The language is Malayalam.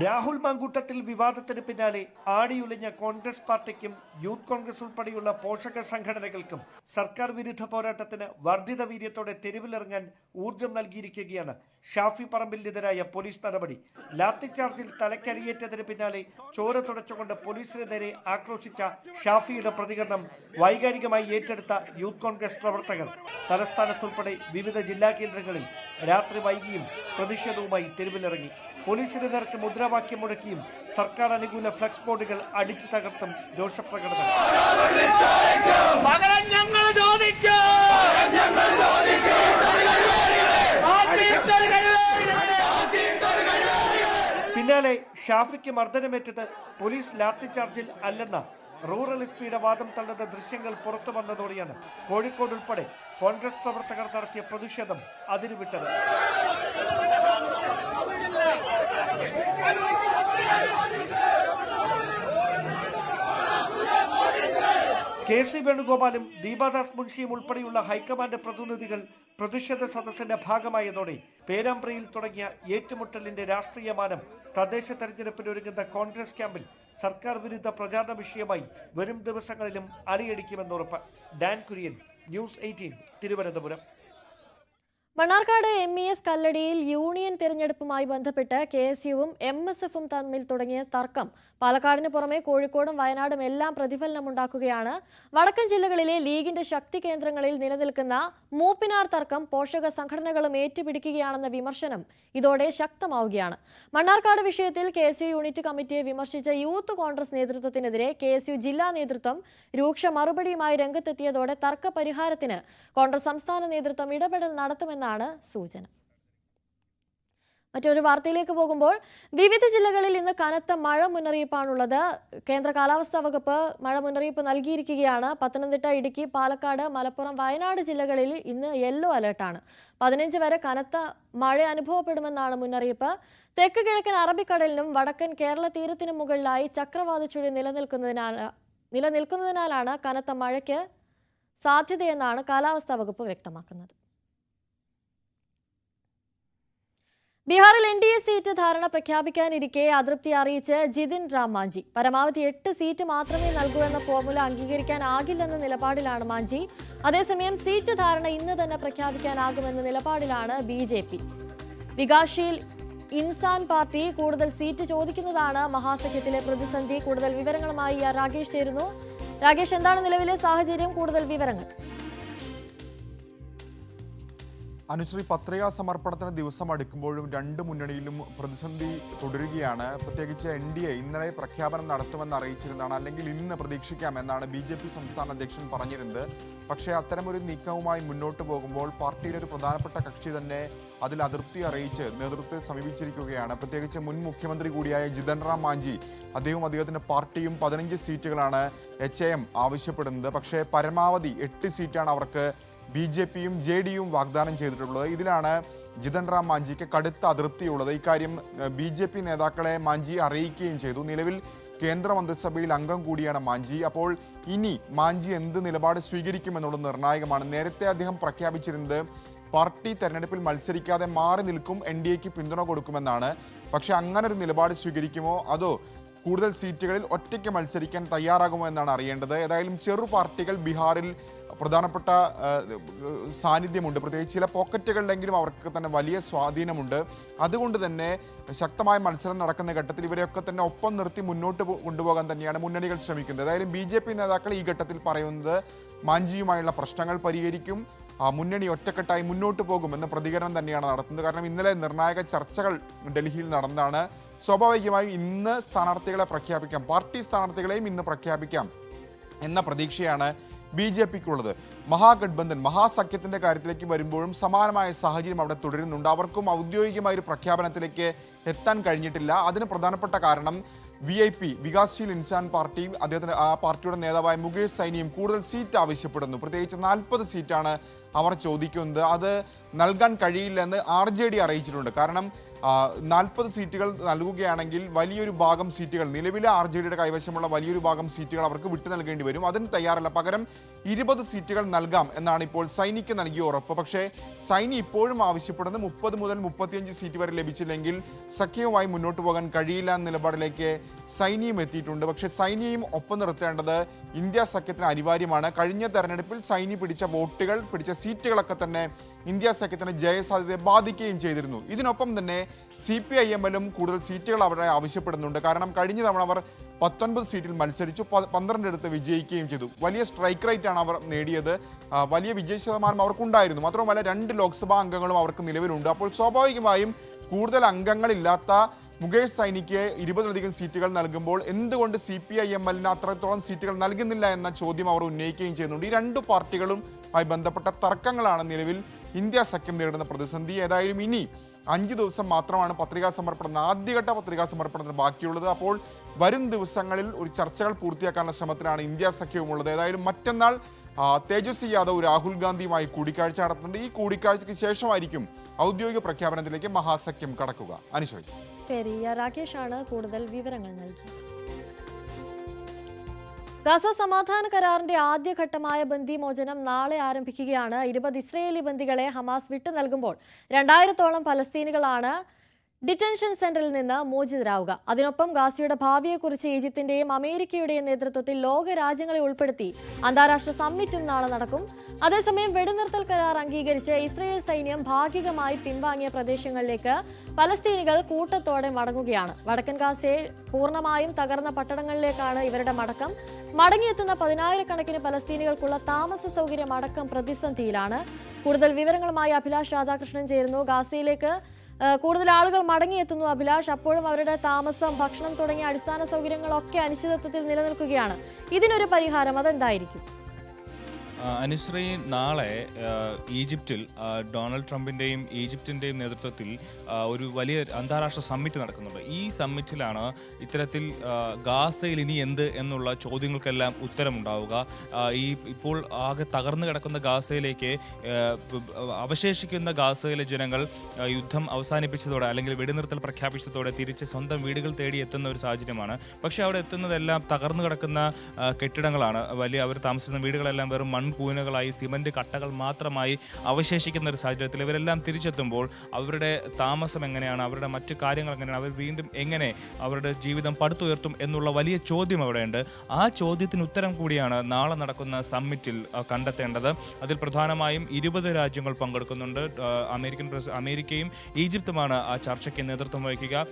രാഹുൽ മാങ്കൂട്ടത്തിൽ വിവാദത്തിന് പിന്നാലെ ആടിയുലഞ്ഞ കോൺഗ്രസ് പാർട്ടിക്കും യൂത്ത് കോൺഗ്രസ് ഉൾപ്പെടെയുള്ള പോഷക സംഘടനകൾക്കും സർക്കാർ വിരുദ്ധ പോരാട്ടത്തിന് വർദ്ധിത വീര്യത്തോടെ തെരുവിലിറങ്ങാൻ ഊർജം നൽകിയിരിക്കുകയാണ്. ഷാഫി പറമ്പിലിനെതിരായ പോലീസ് നടപടി. ലാത്തിച്ചാർജിൽ തലക്കരിയേറ്റതിന് പിന്നാലെ ചോര തുടച്ചുകൊണ്ട് പോലീസിന് നേരെ ആക്രോശിച്ച ഷാഫിയുടെ പ്രതികരണം വൈകാരികമായി ഏറ്റെടുത്ത യൂത്ത് കോൺഗ്രസ് പ്രവർത്തകർ. തലസ്ഥാനത്തുൾപ്പെടെ വിവിധ ജില്ലാ കേന്ദ്രങ്ങളിൽ രാത്രി വൈകിയും പ്രതിഷേധവുമായി തെരുവിലിറങ്ങി. പോലീസിന് നേർക്ക് മുദ്രാവാക്യം മുടക്കിയും സർക്കാർ അനുകൂല ഫ്ലക്സ് ബോർഡുകൾ അടിച്ചു തകർത്തും രോഷപ്രകടനം. പിന്നാലെ ഷാഫിക്ക് മർദ്ദനമേറ്റത് പോലീസ് ലാത്തിചാർജിൽ അല്ലെന്ന റൂറൽ എസ് പിയുടെ വാദം തള്ളുന്ന ദൃശ്യങ്ങൾ പുറത്തു വന്നതോടെയാണ് കോഴിക്കോട് ഉൾപ്പെടെ കോൺഗ്രസ് പ്രവർത്തകർ നടത്തിയ പ്രതിഷേധം അതിരുവിട്ടത്. കെ സി വേണുഗോപാലും ദീപാദാസ് മുൻഷിയും ഉൾപ്പെടെയുള്ള ഹൈക്കമാൻഡ് പ്രതിനിധികൾ പ്രതിഷേധ സദസ്സിന്റെ ഭാഗമായതോടെ പേരാമ്പ്രയിൽ തുടങ്ങിയ ഏറ്റുമുട്ടലിന്റെ രാഷ്ട്രീയമാനം തദ്ദേശ തെരഞ്ഞെടുപ്പിന് ഒരുങ്ങുന്ന കോൺഗ്രസ് ക്യാമ്പിൽ സർക്കാർ വിരുദ്ധ പ്രചാരണ വിഷയമായി വരും ദിവസങ്ങളിലും അലയടിക്കുമെന്നുറപ്പ് Dan Kurian News eighteen Thiruvananthapuram. Mannarkkad M E S കല്ലടിയിൽ union തിരഞ്ഞെടുപ്പുമായി ബന്ധപ്പെട്ട് കെ എസ് യുവും എം എസ് എഫും തമ്മിൽ തുടങ്ങിയ തർക്കം. പാലക്കാടിന് പുറമെ കോഴിക്കോടും വയനാടും എല്ലാം പ്രതിഫലനമുണ്ടാക്കുകയാണ്. വടക്കൻ ജില്ലകളിലെ ലീഗിന്റെ ശക്തി കേന്ദ്രങ്ങളിൽ നിലനിൽക്കുന്ന മൂപ്പിനാർ തർക്കം പോഷക സംഘടനകളും ഏറ്റുപിടിക്കുകയാണെന്ന വിമർശനം ഇതോടെ ശക്തമാവുകയാണ്. മണ്ണാർക്കാട് വിഷയത്തിൽ കെ എസ് യു യൂണിറ്റ് കമ്മിറ്റിയെ വിമർശിച്ച യൂത്ത് കോൺഗ്രസ് നേതൃത്വത്തിനെതിരെ കെ എസ് യു ജില്ലാ നേതൃത്വം രൂക്ഷ മറുപടിയുമായി രംഗത്തെത്തിയതോടെ തർക്ക പരിഹാരത്തിന് കോൺഗ്രസ് സംസ്ഥാന നേതൃത്വം ഇടപെടൽ നടത്തുമെന്നാണ് സൂചന. മറ്റൊരു വാർത്തയിലേക്ക് പോകുമ്പോൾ വിവിധ ജില്ലകളിൽ ഇന്ന് കനത്ത മഴ മുന്നറിയിപ്പാണുള്ളത്. കേന്ദ്ര കാലാവസ്ഥാ വകുപ്പ് മഴ മുന്നറിയിപ്പ് നൽകിയിരിക്കുകയാണ്. പത്തനംതിട്ട ഇടുക്കി പാലക്കാട് മലപ്പുറം വയനാട് ജില്ലകളിൽ ഇന്ന് യെല്ലോ അലർട്ടാണ്. പതിനഞ്ച് വരെ കനത്ത മഴ അനുഭവപ്പെടുമെന്നാണ് മുന്നറിയിപ്പ്. തെക്ക് കിഴക്കൻ അറബിക്കടലിനും വടക്കൻ കേരള തീരത്തിനും മുകളിലായി ചക്രവാത ചുഴി നിലനിൽക്കുന്നതിനാൽ നിലനിൽക്കുന്നതിനാലാണ് കനത്ത മഴയ്ക്ക് സാധ്യതയെന്നാണ് കാലാവസ്ഥാ വകുപ്പ് വ്യക്തമാക്കുന്നത്. ബീഹാറിൽ എൻ ഡി എ സീറ്റ് ധാരണ പ്രഖ്യാപിക്കാനിരിക്കെ അതൃപ്തി അറിയിച്ച് ജിതിൻ റാം മാഞ്ചി പരമാവധി എട്ട് സീറ്റ് മാത്രമേ നൽകൂ എന്ന ഫോർമുല അംഗീകരിക്കാനാകില്ലെന്ന നിലപാടിലാണ് മാഞ്ചി. അതേസമയം സീറ്റ് ധാരണ ഇന്ന് തന്നെ പ്രഖ്യാപിക്കാനാകുമെന്ന നിലപാടിലാണ് B J P. Vikassheel Insaan party കൂടുതൽ സീറ്റ് ചോദിക്കുന്നതാണ് മഹാസഖ്യത്തിലെ പ്രതിസന്ധി. കൂടുതൽ വിവരങ്ങളുമായി രാകേഷ് ചേരുന്നു. രാകേഷ് എന്താണ് നിലവിലെ സാഹചര്യം? കൂടുതൽ വിവരങ്ങൾ. അനുശ്രീ പത്രികാ സമർപ്പണത്തിന് ദിവസം അടുക്കുമ്പോഴും രണ്ട് മുന്നണിയിലും പ്രതിസന്ധി തുടരുകയാണ്. പ്രത്യേകിച്ച് എൻ ഡി എ ഇന്നലെ പ്രഖ്യാപനം നടത്തുമെന്ന് അറിയിച്ചിരുന്നതാണ്. അല്ലെങ്കിൽ ഇന്ന് പ്രതീക്ഷിക്കാമെന്നാണ് ബി ജെ പി സംസ്ഥാന അധ്യക്ഷൻ പറഞ്ഞിരുന്നത്. പക്ഷേ അത്തരമൊരു നീക്കവുമായി മുന്നോട്ട് പോകുമ്പോൾ പാർട്ടിയിലെ ഒരു പ്രധാനപ്പെട്ട കക്ഷി തന്നെ അതിൽ അതൃപ്തി അറിയിച്ച് നേതൃത്വത്തെ സമീപിച്ചിരിക്കുകയാണ്. പ്രത്യേകിച്ച് മുൻ മുഖ്യമന്ത്രി കൂടിയായ ജിതൻ റാം മാഞ്ചി അദ്ദേഹവും അദ്ദേഹത്തിന്റെ പാർട്ടിയും പതിനഞ്ച് സീറ്റുകളാണ് എച്ച് ആവശ്യപ്പെടുന്നത്. പക്ഷേ പരമാവധി എട്ട് സീറ്റാണ് അവർക്ക് ബി ജെ പിയും ജെ ഡിയും വാഗ്ദാനം ചെയ്തിട്ടുള്ളത്. ഇതിലാണ് ജിതൻ റാം മാഞ്ചിക്ക് കടുത്ത അതൃപ്തിയുള്ളത് ഇക്കാര്യം ബി ജെ പി നേതാക്കളെ മാഞ്ചി അറിയിക്കുകയും ചെയ്തു. നിലവിൽ കേന്ദ്രമന്ത്രിസഭയിൽ അംഗം കൂടിയാണ് മാഞ്ചി. അപ്പോൾ ഇനി മാഞ്ചി എന്ത് നിലപാട് സ്വീകരിക്കുമെന്നുള്ളത് നിർണായകമാണ്. നേരത്തെ അദ്ദേഹം പ്രഖ്യാപിച്ചിരുന്നത് പാർട്ടി തെരഞ്ഞെടുപ്പിൽ മത്സരിക്കാതെ മാറി നിൽക്കും എൻ ഡി എക്ക് പിന്തുണ കൊടുക്കുമെന്നാണ്. പക്ഷേ അങ്ങനെ ഒരു നിലപാട് സ്വീകരിക്കുമോ? അതോ കൂടുതൽ സീറ്റുകളിൽ ഒറ്റയ്ക്ക് മത്സരിക്കാൻ തയ്യാറാകുമോ എന്നാണ് അറിയേണ്ടത്. ഏതായാലും ചെറു പാർട്ടികൾ ബീഹാറിൽ പ്രധാനപ്പെട്ട സാന്നിധ്യമുണ്ട്. പ്രത്യേകിച്ച് ചില പോക്കറ്റുകളിലെങ്കിലും അവർക്ക് തന്നെ വലിയ സ്വാധീനമുണ്ട്. അതുകൊണ്ട് തന്നെ ശക്തമായ മത്സരം നടക്കുന്ന ഘട്ടത്തിൽ ഇവരെയൊക്കെ തന്നെ ഒപ്പം നിർത്തി മുന്നോട്ട് കൊണ്ടുപോകാൻ തന്നെയാണ് മുന്നണികൾ ശ്രമിക്കുന്നത്. ഏതായാലും ബി ജെ പി നേതാക്കൾ ഈ ഘട്ടത്തിൽ പറയുന്നത് മാഞ്ചിയുമായുള്ള പ്രശ്നങ്ങൾ പരിഹരിക്കും മുന്നണി ഒറ്റക്കെട്ടായി മുന്നോട്ട് പോകും എന്ന പ്രതികരണം തന്നെയാണ് നടത്തുന്നത്. കാരണം ഇന്നലെ നിർണായക ചർച്ചകൾ ഡൽഹിയിൽ നടന്നതാണ്. സ്വാഭാവികമായും ഇന്ന് സ്ഥാനാർത്ഥികളെ പ്രഖ്യാപിക്കാം. പാർട്ടി സ്ഥാനാർത്ഥികളെയും ഇന്ന് പ്രഖ്യാപിക്കാം എന്ന പ്രതീക്ഷയാണ് ബി ജെ പിക്കുള്ളത്. മഹാഗഡ്ബന്ധൻ മഹാസഖ്യത്തിന്റെ കാര്യത്തിലേക്ക് വരുമ്പോഴും സമാനമായ സാഹചര്യം അവിടെ തുടരുന്നുണ്ട്. അവർക്കും ഔദ്യോഗികമായ ഒരു പ്രഖ്യാപനത്തിലേക്ക് എത്താൻ കഴിഞ്ഞിട്ടില്ല. അതിന് പ്രധാനപ്പെട്ട കാരണം V I P Vikassheel Insaan പാർട്ടിയും അദ്ദേഹത്തിന് ആ പാർട്ടിയുടെ നേതാവായ മുകേഷ് സൈനിയും കൂടുതൽ സീറ്റ് ആവശ്യപ്പെടുന്നു. പ്രത്യേകിച്ച് നാൽപ്പത് സീറ്റാണ് അവർ ചോദിക്കുന്നത്. അത് നൽകാൻ കഴിയില്ലെന്ന് ആർ ജെ ഡി അറിയിച്ചിട്ടുണ്ട്. കാരണം നാൽപ്പത് സീറ്റുകൾ നൽകുകയാണെങ്കിൽ വലിയൊരു ഭാഗം സീറ്റുകൾ നിലവിലെ ആർ ജെ ഡിയുടെ കൈവശമുള്ള വലിയൊരു ഭാഗം സീറ്റുകൾ അവർക്ക് വിട്ടു നൽകേണ്ടി വരും. അതിന് തയ്യാറല്ല. പകരം ഇരുപത് സീറ്റുകൾ നൽകാം എന്നാണ് ഇപ്പോൾ സൈനിക്ക് നൽകിയ ഉറപ്പ്. പക്ഷേ സൈനി ഇപ്പോഴും ആവശ്യപ്പെടുന്നത് മുപ്പത് മുതൽ മുപ്പത്തിയഞ്ച് സീറ്റ് വരെ ലഭിച്ചില്ലെങ്കിൽ സഖ്യവുമായി മുന്നോട്ട് പോകാൻ കഴിയില്ല എന്ന നിലപാടിലേക്ക് സൈനിയും എത്തിയിട്ടുണ്ട്. പക്ഷേ സൈനിയും ഒപ്പം നിർത്തേണ്ടത് ഇന്ത്യ സഖ്യത്തിന് അനിവാര്യമാണ്. കഴിഞ്ഞ തെരഞ്ഞെടുപ്പിൽ സൈനി പിടിച്ച വോട്ടുകൾ പിടിച്ച സീറ്റുകളൊക്കെ തന്നെ ഇന്ത്യ സഖ്യത്തിന് ജയസാധ്യതയെ ബാധിക്കുകയും ചെയ്തിരുന്നു. ഇതിനൊപ്പം തന്നെ സി പി ഐ എമ്മിലും കൂടുതൽ സീറ്റുകൾ അവരെ ആവശ്യപ്പെടുന്നുണ്ട്. കാരണം കഴിഞ്ഞ തവണ അവർ പത്തൊൻപത് സീറ്റിൽ മത്സരിച്ചു പന്ത്രണ്ട് പന്ത്രണ്ടിടത്ത് വിജയിക്കുകയും ചെയ്തു. വലിയ സ്ട്രൈക്ക് റേറ്റ് ആണ് അവർ നേടിയത്. വലിയ വിജയ ശതമാനം അവർക്കുണ്ടായിരുന്നു. മാത്രമല്ല രണ്ട് ലോക്സഭാ അംഗങ്ങളും അവർക്ക് നിലവിലുണ്ട്. അപ്പോൾ സ്വാഭാവികമായും കൂടുതൽ അംഗങ്ങളില്ലാത്ത മുകേഷ് സൈനിക്ക് ഇരുപതിലധികം സീറ്റുകൾ നൽകുമ്പോൾ എന്തുകൊണ്ട് സി പി ഐ എം എല്ലിന് അത്രത്തോളം സീറ്റുകൾ നൽകുന്നില്ല എന്ന ചോദ്യം അവർ ഉന്നയിക്കുകയും ചെയ്യുന്നുണ്ട്. ഈ രണ്ട് പാർട്ടികളും ആയി ബന്ധപ്പെട്ട തർക്കങ്ങളാണ് നിലവിൽ ഇന്ത്യ സഖ്യം നേരിടുന്ന പ്രതിസന്ധി. ഏതായാലും ഇനി അഞ്ച് ദിവസം മാത്രമാണ് പത്രികാ സമർപ്പണം ആദ്യഘട്ട പത്രികാ സമർപ്പണത്തിന് ബാക്കിയുള്ളത്. അപ്പോൾ വരും ദിവസങ്ങളിൽ ഒരു ചർച്ചകൾ പൂർത്തിയാക്കാനുള്ള ശ്രമത്തിലാണ് ഇന്ത്യ സഖ്യവുമുള്ളത്. ഏതായാലും മറ്റന്നാൾ തേജസ്വി യാദവ് രാഹുൽ ഗാന്ധിയുമായി കൂടിക്കാഴ്ച നടത്തുന്നുണ്ട്. ഈ കൂടിക്കാഴ്ചയ്ക്ക് ശേഷമായിരിക്കും ഔദ്യോഗിക പ്രഖ്യാപനത്തിലേക്ക് മഹാസഖ്യം കടക്കുക. അനുശോചി. പെരിയ രാകേഷാണ് കൂടുതൽ വിവരങ്ങൾ നൽകിയത് ഗസ സമാധാന കരാറിന്റെ ആദ്യഘട്ടമായ ബന്ദിമോചനം നാളെ ആരംഭിക്കുകയാണ്. ഇരുപത് ഇസ്രയേലി ബന്ദികളെ ഹമാസ് വിട്ടു നൽകുമ്പോൾ രണ്ടായിരത്തോളം പലസ്തീനുകളാണ് ഡിറ്റൻഷൻ സെന്ററിൽ നിന്ന് മോചിതരാവുക. അതിനൊപ്പം ഗാസിയുടെ ഭാവിയെക്കുറിച്ച് ഈജിപ്തിന്റെയും അമേരിക്കയുടെയും നേതൃത്വത്തിൽ ലോക രാജ്യങ്ങളെ ഉൾപ്പെടുത്തി അന്താരാഷ്ട്ര സമ്മിറ്റും നാളെ നടക്കും. അതേസമയം വെടിനിർത്തൽ കരാർ അംഗീകരിച്ച് ഇസ്രയേൽ സൈന്യം ഭാഗികമായി പിൻവാങ്ങിയ പ്രദേശങ്ങളിലേക്ക് പലസ്തീനികൾ കൂട്ടത്തോടെ മടങ്ങുകയാണ്. വടക്കൻ ഗാസയെ പൂർണമായും തകർന്ന പട്ടണങ്ങളിലേക്കാണ് ഇവരുടെ മടക്കം. മടങ്ങിയെത്തുന്ന പതിനായിരക്കണക്കിന് പലസ്തീനികൾക്കുള്ള താമസ സൗകര്യം അടക്കം പ്രതിസന്ധിയിലാണ്. കൂടുതൽ വിവരങ്ങളുമായി അഭിലാഷ് രാധാകൃഷ്ണൻ ചേരുന്നു. ഗാസയിലേക്ക് കൂടുതൽ ആളുകൾ മടങ്ങിയെത്തുന്നു അഭിലാഷ്. അപ്പോഴും അവരുടെ താമസം ഭക്ഷണം തുടങ്ങിയ അടിസ്ഥാന സൗകര്യങ്ങളൊക്കെ അനിശ്ചിതത്വത്തിൽ നിലനിൽക്കുകയാണ്. ഇതിനൊരു പരിഹാരം അതെന്തായിരിക്കും? അനുശ്രീ നാളെ ഈജിപ്തിൽ ഡൊണാൾഡ് ട്രംപിന്റെയും ഈജിപ്തിന്റെയും നേതൃത്വത്തിൽ ഒരു വലിയ അന്താരാഷ്ട്ര സമ്മിറ്റ് നടക്കുന്നുണ്ട്. ഈ സമ്മിറ്റിലാണ് ഇത്തരത്തിൽ ഗാസയിൽ ഇനി എന്ത് എന്നുള്ള ചോദ്യങ്ങൾക്കെല്ലാം ഉത്തരമുണ്ടാവുക. ഈ ഇപ്പോൾ ആകെ തകർന്നു കിടക്കുന്ന ഗാസയിലേക്ക് അവശേഷിക്കുന്ന ഗാസയിലെ ജനങ്ങൾ യുദ്ധം അവസാനിപ്പിച്ചതോടെ അല്ലെങ്കിൽ വെടിനിർത്തൽ പ്രഖ്യാപിച്ചതോടെ തിരിച്ച് സ്വന്തം വീടുകൾ തേടി എത്തുന്ന ഒരു സാഹചര്യമാണ്. പക്ഷേ അവിടെ എത്തുന്നതെല്ലാം തകർന്നു കിടക്കുന്ന കെട്ടിടങ്ങളാണ്. വലിയ അവർ താമസിക്കുന്ന വീടുകളെല്ലാം വെറും മൺകൂനകളായി സിമന്റ് കട്ടകൾ മാത്രമായി അവശേഷിക്കുന്ന ഒരു സാഹചര്യത്തിൽ ഇവരെല്ലാം തിരിച്ചെത്തുമ്പോൾ അവരുടെ താമസം എങ്ങനെയാണ് അവരുടെ മറ്റു കാര്യങ്ങൾ എങ്ങനെയാണ് അവർ വീണ്ടും എങ്ങനെ അവരുടെ ജീവിതം പടുത്തുയർത്തും എന്നുള്ള വലിയ ചോദ്യം അവിടെയുണ്ട്. ആ ചോദ്യത്തിന് ഉത്തരം കൂടിയാണ് നാളെ നടക്കുന്ന സമ്മിറ്റിൽ കണ്ടെത്തേണ്ടത്. അതിൽ പ്രധാനമായും ഇരുപത് രാജ്യങ്ങൾ പങ്കെടുക്കുന്നുണ്ട്. അമേരിക്കൻ പ്രസ് അമേരിക്കയും ഈജിപ്തുമാണ് ആ ചർച്ചയ്ക്ക് നേതൃത്വം വഹിക്കുക.